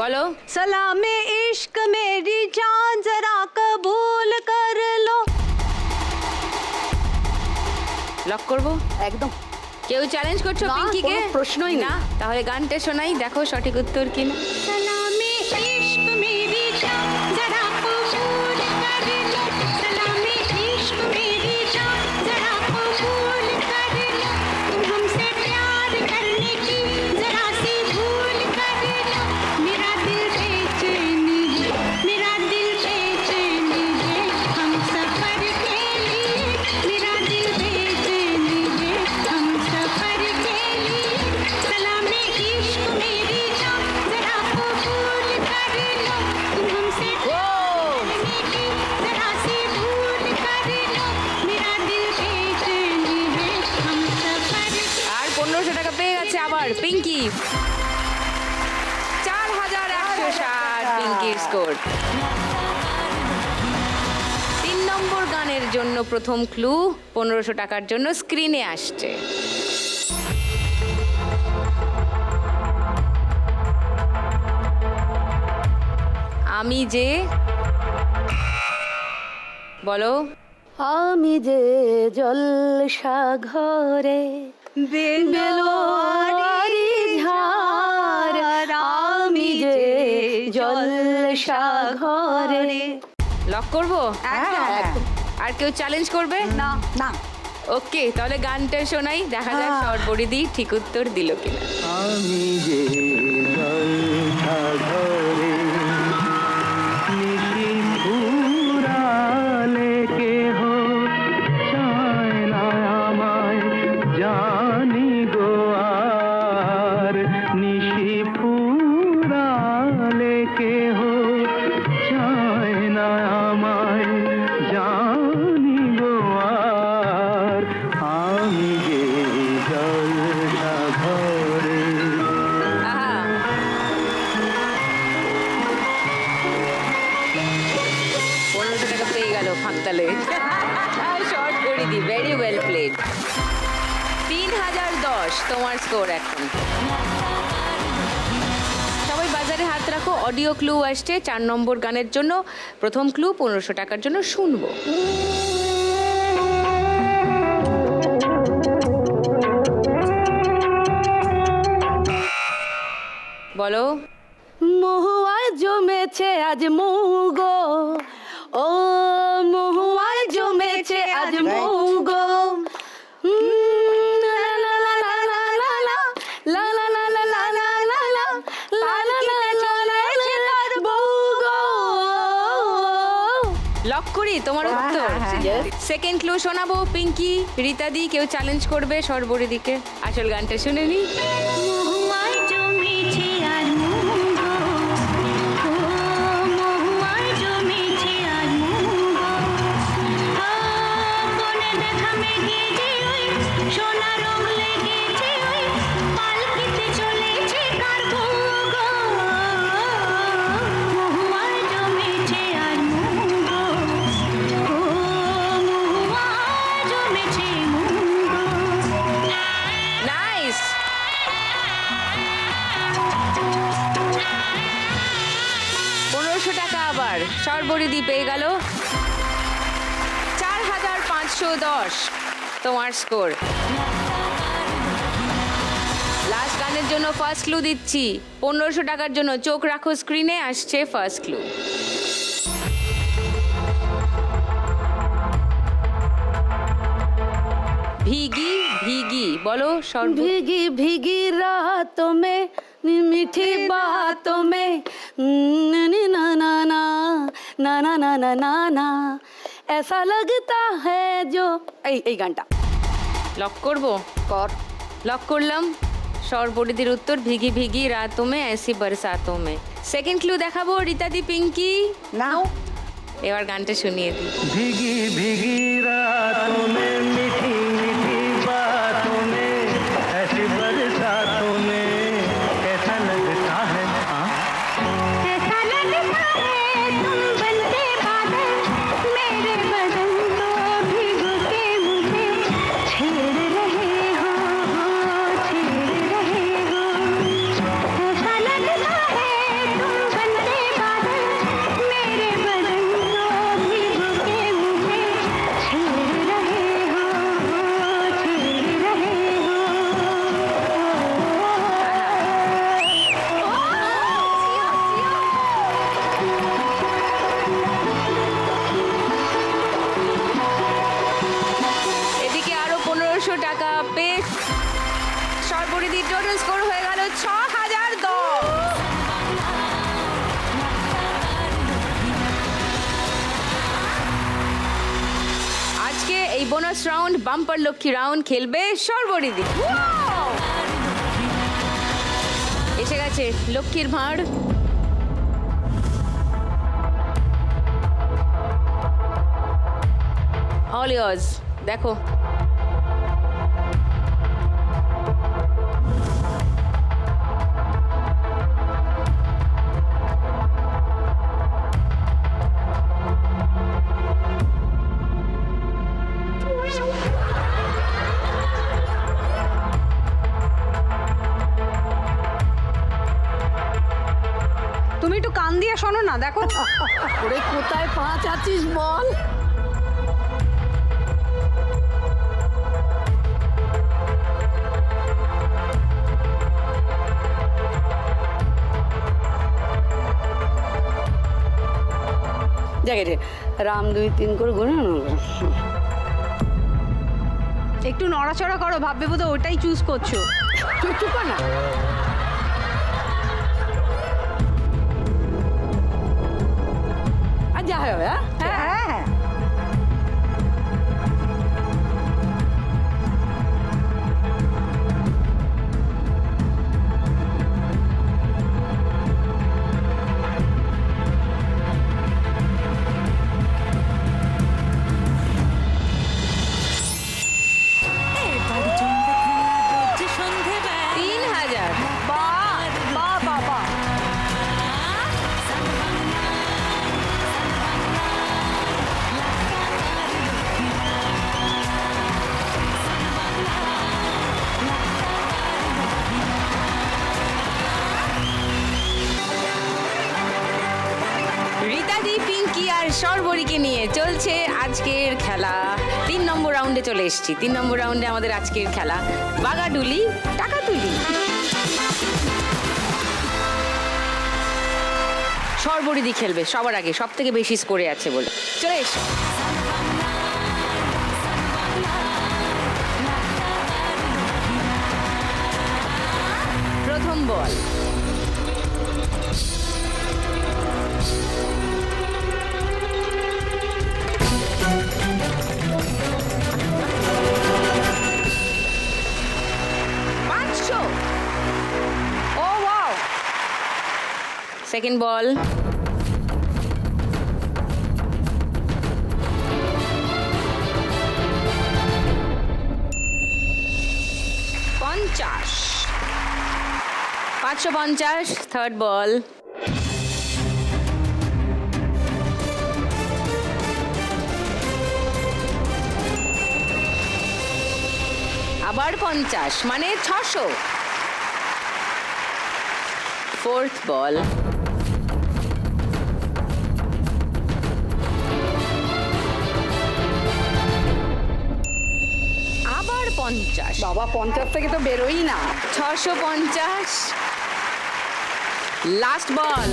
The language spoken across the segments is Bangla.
বলো सलामे इश्क मेरी जान जरा कबूल कर लो লক করবো একদম কেউ চ্যালেঞ্জ করছো না, পিঙ্কিকে কোনো প্রশ্নই নেই। না তাহলে গানটা শোনাই দেখো সঠিক উত্তর কিনা প্রথম ক্লু পনেরোশো টাকার জন্য স্ক্রিনে আসছে। আমি যে বলো। আমি যে জলসা ঘরে বেলোয়ারি ঝাড় আমি যে জলসা ঘরে। লক করব? একদম। আর কেউ চ্যালেঞ্জ করবে? না না। ওকে তাহলে গানটা শোনাই দেখা যাক শর্ট বড়ি বড়িদি ঠিক উত্তর দিল কিনা। আমি যে ক্লু আসছে, চার নম্বর গানের জন্য প্রথম ক্লু পনেরোশো টাকার জন্য শুনব। বলো। মহুয়ায় জমেছে আজ মুগো তোমার উত্তর? সেকেন্ড ক্লু শোনাবো পিঙ্কি রীতাদি কেউ চ্যালেঞ্জ করবে সর্বরি দিকে আসল গানটা শুনে নি। তোমার স্কোর লাস্ট গানের জন্য ফার্স্ট ক্লু দিচ্ছি। পনেরোশো টাকার জন্য চোখ রাখো স্ক্রিনে আসছে ফার্স্ট ক্লু ভিগি ভিগি, বলো ভিগি ভিগি রাত মে মিঠি বাত মে না না না না না না না না না এসা লাগতা হ্যাঁ জো এই এই গানটা। লক করব? কর। লক করলাম। স্বরপরিধির উত্তর ভিগি ভিগি রাতো মে এসি বরসাতো মে সেকেন্ড ক্লু দেখাবো রিতাদি পিঙ্কি। নাও। এবার গানটা শুনিয়ে দিই। ভিগি ভিগি রাতো মে লক্ষ্মী রাউন্ড খেলবে? সর্বরিদি! এসে গেছে লক্ষ্মীর ভাঁড়। অল দেখো শোনো না দেখো। ওরে কোথায় পাঁচ আছিস বল? রাম দুই তিন করে গুনে একটু নড়াচড়া করো ভাববে বোধ ওটাই চুজ করছ। চুপ চুপ না। আর যা আজকের খেলা। তিন নম্বর রাউন্ডে চলে এসেছি। তিন নম্বর রাউন্ডে আমাদের আজকের খেলা। বাগাডুলি টাকা তুলি সর্বরিদি খেলবে, সবার আগে সব থেকে বেশি স্কোরে আছে বলে। চলে এসো। প্রথম বল সেকেন্ড বল। পঞ্চাশ। পাঁচশো পঞ্চাশ থার্ড বল আবার পঞ্চাশ মানে ছশো। ফোর্থ বল পঞ্চাশ। বাবা পঞ্চাশ থেকে তো বেরোই না। ছশো পঞ্চাশ। লাস্ট বল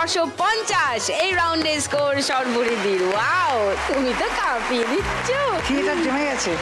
ছশো পঞ্চাশ। এই রাউন্ডে স্কোর সর্বরিদির ওয়াও তুমি তো কাঁপিয়ে দিচ্ছ। থিয়েটার জমে গেছে?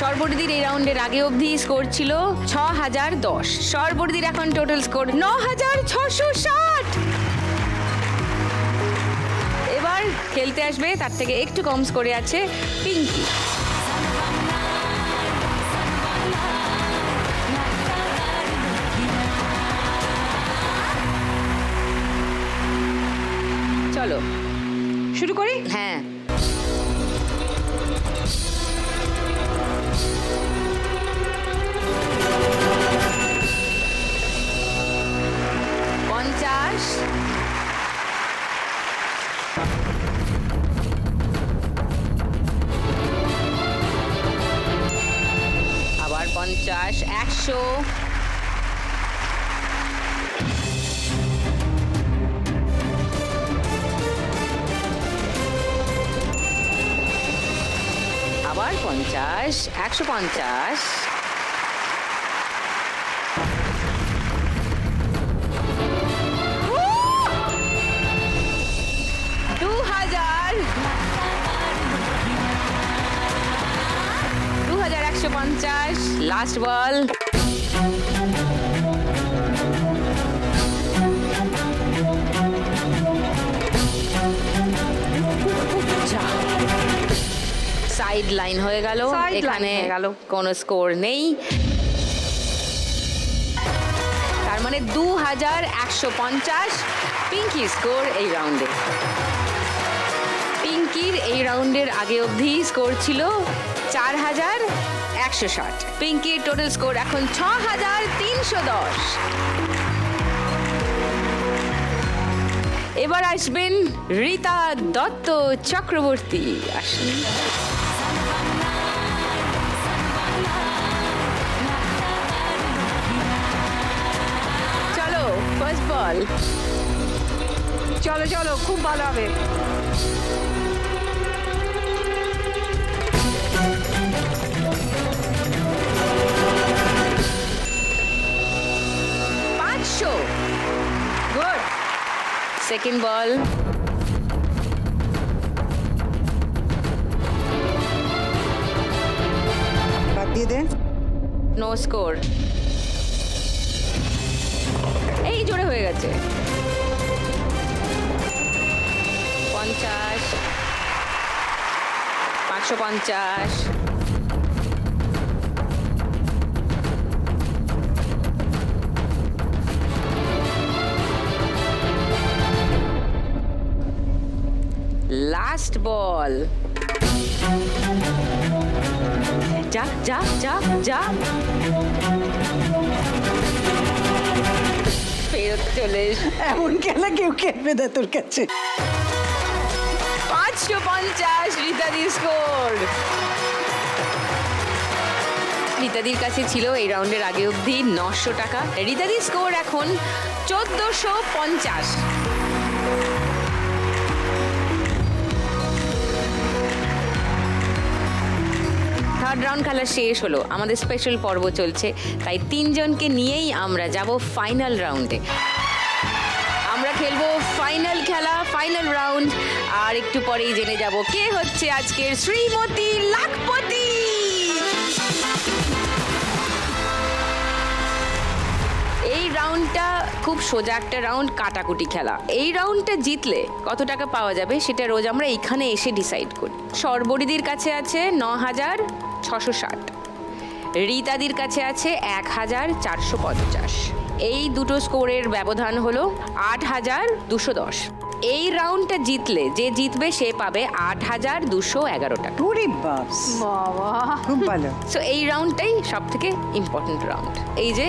সর্বরিদির এই রাউন্ডের আগে অবধি স্কোর ছিল ছ হাজার দশ। সর্বরিদির এখন টোটাল স্কোর ন হাজার ছশো ষাট। এবার খেলতে আসবে তার থেকে একটু কম স্কোরে আছে পিঙ্কি। চলো। শুরু করি? হ্যাঁ। পঞ্চাশ। আবার পঞ্চাশ একশো। পঞ্চাশ একশো পঞ্চাশ। দু হাজার। দু হাজার একশো পঞ্চাশ। লাস্ট বল সাইড লাইন হয়ে গেল। Side line এখানে হয়ে গেল। কোনো স্কোর নেই। তার মানে দু হাজার একশো পঞ্চাশ পিঙ্কি স্কোর এই রাউন্ডে পিঙ্কির এই রাউন্ডের আগে অবধি স্কোর ছিল চার হাজার একশো ষাট। পিঙ্কির টোটাল স্কোর এখন ছ হাজার তিনশো দশ। এবার আসবেন রীতা দত্ত চক্রবর্তী। আসুন। ফার্স্ট বল চলো চলো খুব ভালো হবে। পাঁচশো। গুড সেকেন্ড বল বাদ দিয়ে দে। নো স্কোর জোরে হয়ে গেছে। পঞ্চাশ। পাঁচশো পঞ্চাশ। লাস্ট বল যা যা যা যা। ফেরত চলে এস- এমন খেলা কেউ খেলবে না তোর কাছে? পাঁচশো পঞ্চাশ রীতাদি স্কোর রীতাদির কাছে ছিল এই রাউন্ডের আগে অবধি নশো টাকা। রিতাদির স্কোর এখন চোদ্দোশো পঞ্চাশ। রাউন্ড খেলা শেষ হলো। আমাদের স্পেশাল পর্ব চলছে। তাই তিনজনকে নিয়েই আমরা যাব ফাইনাল রাউন্ডে আমরা খেলব ফাইনাল খেলা ফাইনাল রাউন্ড আর একটু পরেই জেনে যাব কে হচ্ছে আজকের শ্রীমতী লাখপতি। এই রাউন্ডটা খুব সোজা একটা রাউন্ড কাটাকুটি খেলা। এই রাউন্ডটা জিতলে কত টাকা পাওয়া যাবে সেটা রোজ আমরা এখানে এসে ডিসাইড করি। সর্বরিদির কাছে আছে ন হাজার ছশো ষাট। রীতাদির কাছে আছে এক হাজার চারশো পঞ্চাশ। এই দুটো স্কোরের ব্যবধান হলো আট হাজার দুশো দশ। এই রাউন্ডটা জিতলে যে জিতবে সে পাবে আট হাজার দুশো এগারো টাকা পুরি বাপস। বাবা। খুব ভালো। সো এই রাউন্ডটাই সব থেকে ইম্পর্টেন্ট রাউন্ড এই যে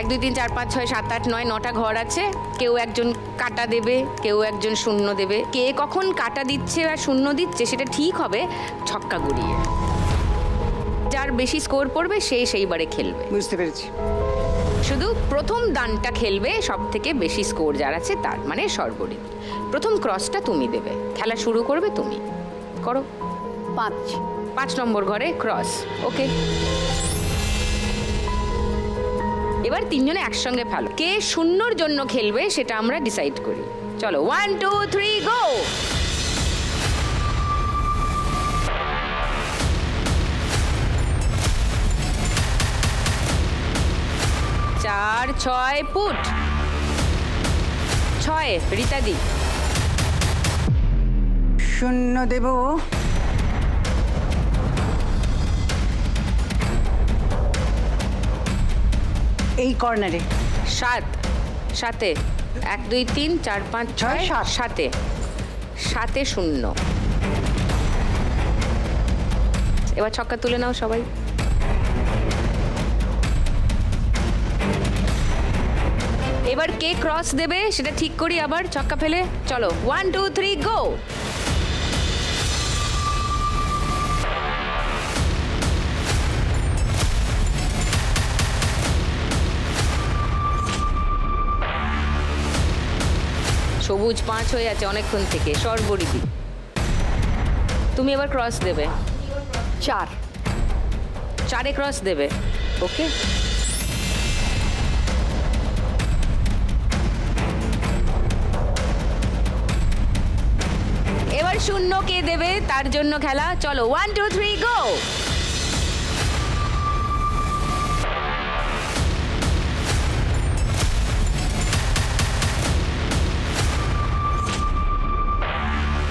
এক দুই তিন চার পাঁচ ছয় সাত আট নয় নটা ঘর আছে কেউ একজন কাটা দেবে কেউ একজন শূন্য দেবে। কে কখন কাটা দিচ্ছে আর শূন্য দিচ্ছে সেটা ঠিক হবে ছক্কা গুড়িয়ে। যার বেশি স্কোর পড়বে সে সেইবারে খেলবে। বুঝতে পেরেছি। শুধু প্রথম দানটা খেলবে সব থেকে বেশি স্কোর যার আছে তার মানে সর্বরিত প্রথম ক্রসটা তুমি দেবে। খেলা শুরু করবে তুমি। করো। পাঁচ। পাঁচ নম্বর ঘরে ক্রস। ওকে। এবার তিনজনে একসঙ্গে ফেলো। কে শূন্যর জন্য খেলবে সেটা আমরা ডিসাইড করি। চলো ওয়ান টু থ্রি গো চার ছয় ফুট ছয় রীতাদি শূন্য দেব। এই কর্নারে। সাত সাতে। এক দুই তিন চার পাঁচ ছয় সাত। সাতে। সাতে শূন্য। এবার ছক্কা তুলে নাও সবাই। এবার কে ক্রস দেবে সেটা ঠিক করি আবার ছক্কা ফেলে। চলো ওয়ান টু থ্রি গো সবুজ পাঁচ হয়ে আছে অনেকক্ষণ থেকে সর্বরিদি তুমি এবার ক্রস দেবে। চার। চারে ক্রস দেবে ওকে এবার শূন্য কে দেবে? তার জন্য খেলা। চলো ওয়ান টু থ্রি গো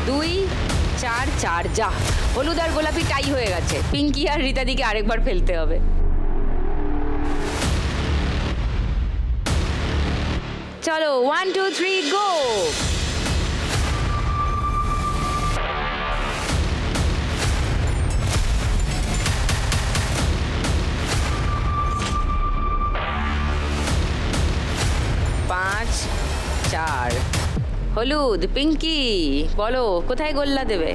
দুই, চার চার, যা। হলুদ আর গোলাপি টাই হয়ে গেছে। পিঙ্কি আর রীতাদিকে আরেকবার ফেলতে হবে। চলো ওয়ান টু থ্রি গো হলুদ পিঙ্কি বলো কোথায় গোল্লা দেবে?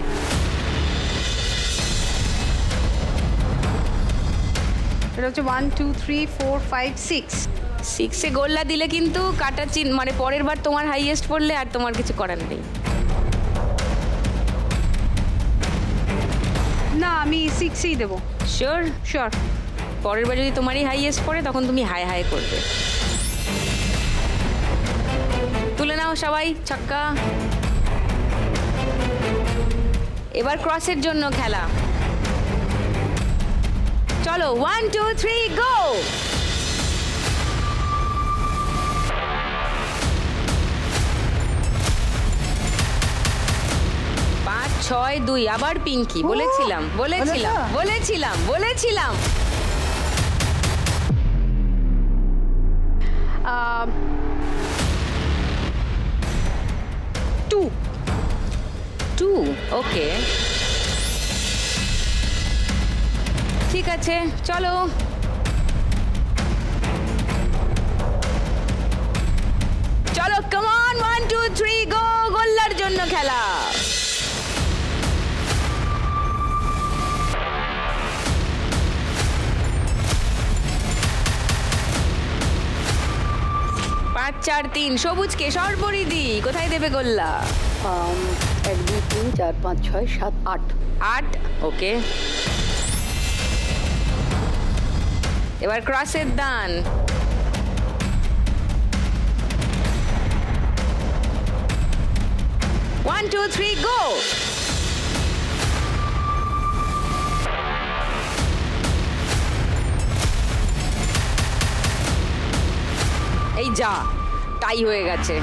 এটা হচ্ছে one two three four five six সিক্সে গোল্লা দিলে কিন্তু কাটা চিন মানে পরের বার তোমার হাইয়েস্ট পড়লে আর তোমার কিছু করার নেই। না আমি সিক্সই দেবো। শিওর শিওর পরের বার যদি তোমারই হাইয়েস্ট পড়ে তখন তুমি হাই হাই করবে। তুলে নাও সবাই ছক্কা। এবার ক্রসের জন্য খেলা। চলো ওয়ান টু থ্রি গো পাঁচ ছয় দুই আবার পিঙ্কি। বলেছিলাম বলেছিলাম বলেছিলাম বলেছিলাম। টু টু ওকে ঠিক আছে, চলো। চলো come on one two three go গোল্লার জন্য খেলা। পাঁচ চার তিন, সবুজকে সর্বরিদি। কোথায় দেবে গোল্লা? এক, দুই, তিন, চার, পাঁচ, ছয়, সাত, আট। আট? ওকে। এবার ক্রসের দান। ওয়ান টু থ্রি গো এই যা টাই হয়ে গেছে।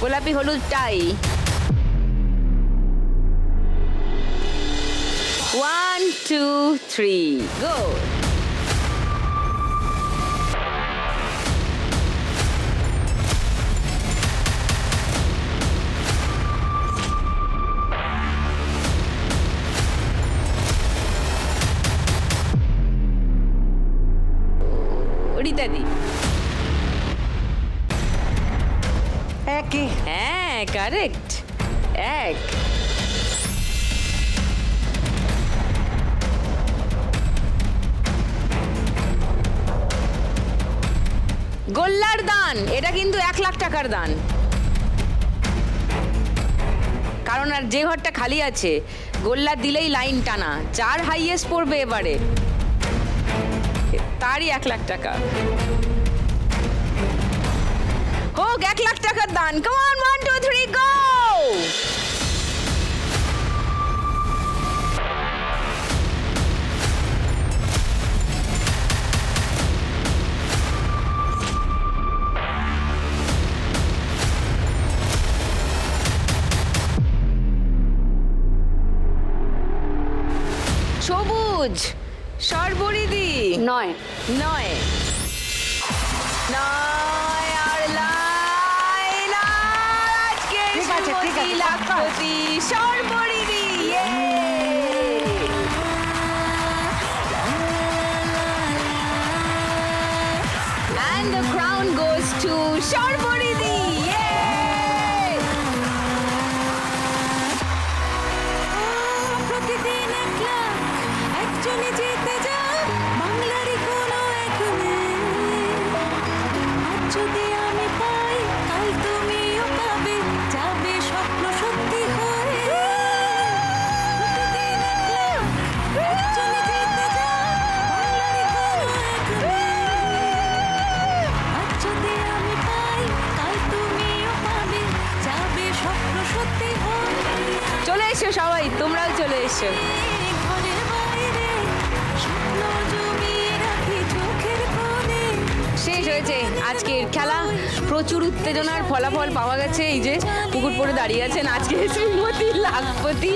গোলাপি হলুদ tie One, two, three, go. Correct এক গোল্লার দান, এটা কিন্তু এক লাখ টাকার দান। কারণ আর যে ঘরটা খালি আছে, গোল্লা দিলেই লাইন টানা, যার হাইয়েস্ট পড়বে এবারে। তারই এক লাখ টাকা। হোক, এক লাখ টাকার দান। কমান গো সবুজ সর্বরিদি। নয়। নয়। নয়। লাখপতি খেলা। প্রচুর উত্তেজনার ফলাফল পাওয়া গেছে। এই যে পুকুর পরে দাঁড়িয়ে আছেন আজকে শ্রীমতী লাখপতি।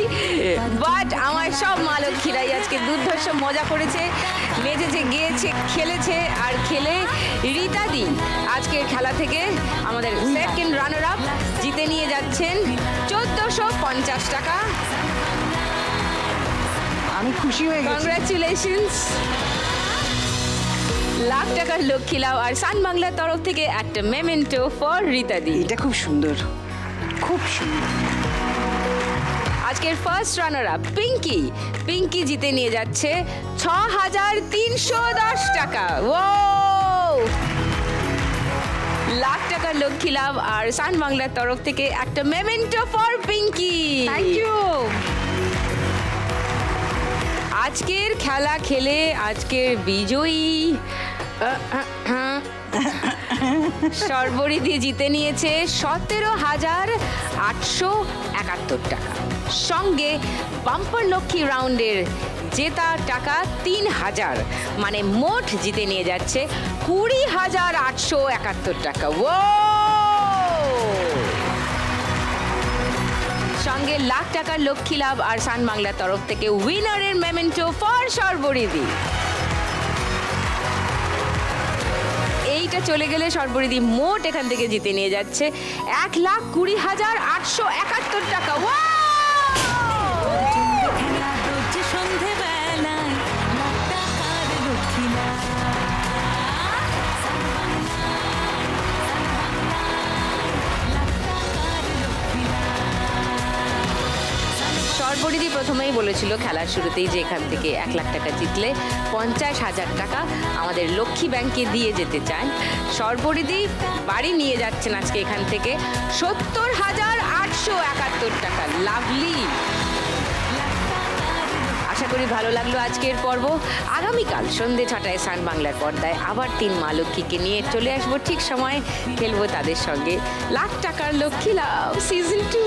বাট আমার সব মালক্ষীরাই আজকে দুর্ধর্ষ মজা করেছে নেচেছে গিয়েছে খেলেছে আর খেলে রীতাদি আজকের খেলা থেকে আমাদের সেকেন্ড রানার আপ জিতে নিয়ে যাচ্ছেন চোদ্দোশো পঞ্চাশ টাকা। আমি খুশি হয়ে গেছি। কংগ্রাচুলেশনস লাখ টাকার লক্ষ্মী লাভ আর সান বাংলার তরফ থেকে একটা মেমেন্টো ফর রীতাদি এটা খুব সুন্দর। খুব সুন্দর। আজকের first runner up Pinky Pinky জিতে নিয়ে যাচ্ছে ছ হাজার তিনশো দশ টাকা। ও লাখ টাকার লক্ষ্মী লাভ আর সান বাংলার তরফ থেকে একটা memento for Pinky thank you আজকের খেলা খেলে আজকের বিজয়ী। সর্বরিদি জিতে নিয়েছে সতেরো হাজার আটশো একাত্তর টাকা। সঙ্গে বাম্পার লক্ষ্মী রাউন্ডের জেতা টাকা তিন হাজার। মানে মোট জিতে নিয়ে যাচ্ছে কুড়ি হাজার আটশো একাত্তর টাকা। ও সঙ্গে লাখ টাকার লক্ষ্মী লাভ আর সান বাংলার তরফ থেকে উইনারের মেমেন্টো ফর সর্বরিদি এইটা চলে গেলে সর্বরিদি মোট এখান থেকে জিতে নিয়ে যাচ্ছে এক লাখ কুড়ি হাজার আটশো একাত্তর টাকা Wow! সর্বরিদি প্রথমেই বলেছিল খেলার শুরুতেই যে এখান থেকে এক লাখ টাকা জিতলে পঞ্চাশ হাজার টাকা আমাদের লক্ষ্মী ব্যাংকে দিয়ে যেতে চান। সর্বরিদি বাড়ি নিয়ে যাচ্ছেন আজকে এখান থেকে সত্তর হাজার আটশো একাত্তর টাকা। লাভলি। আশা করি ভালো লাগল আজকের পর্ব। আগামীকাল সন্ধে ছটায় সান বাংলার পর্দায় আবার তিন মা লক্ষ্মীকে নিয়ে চলে আসব। ঠিক সময় খেলব তাদের সঙ্গে। লাখ টাকার লক্ষ্মী লাভ। Season two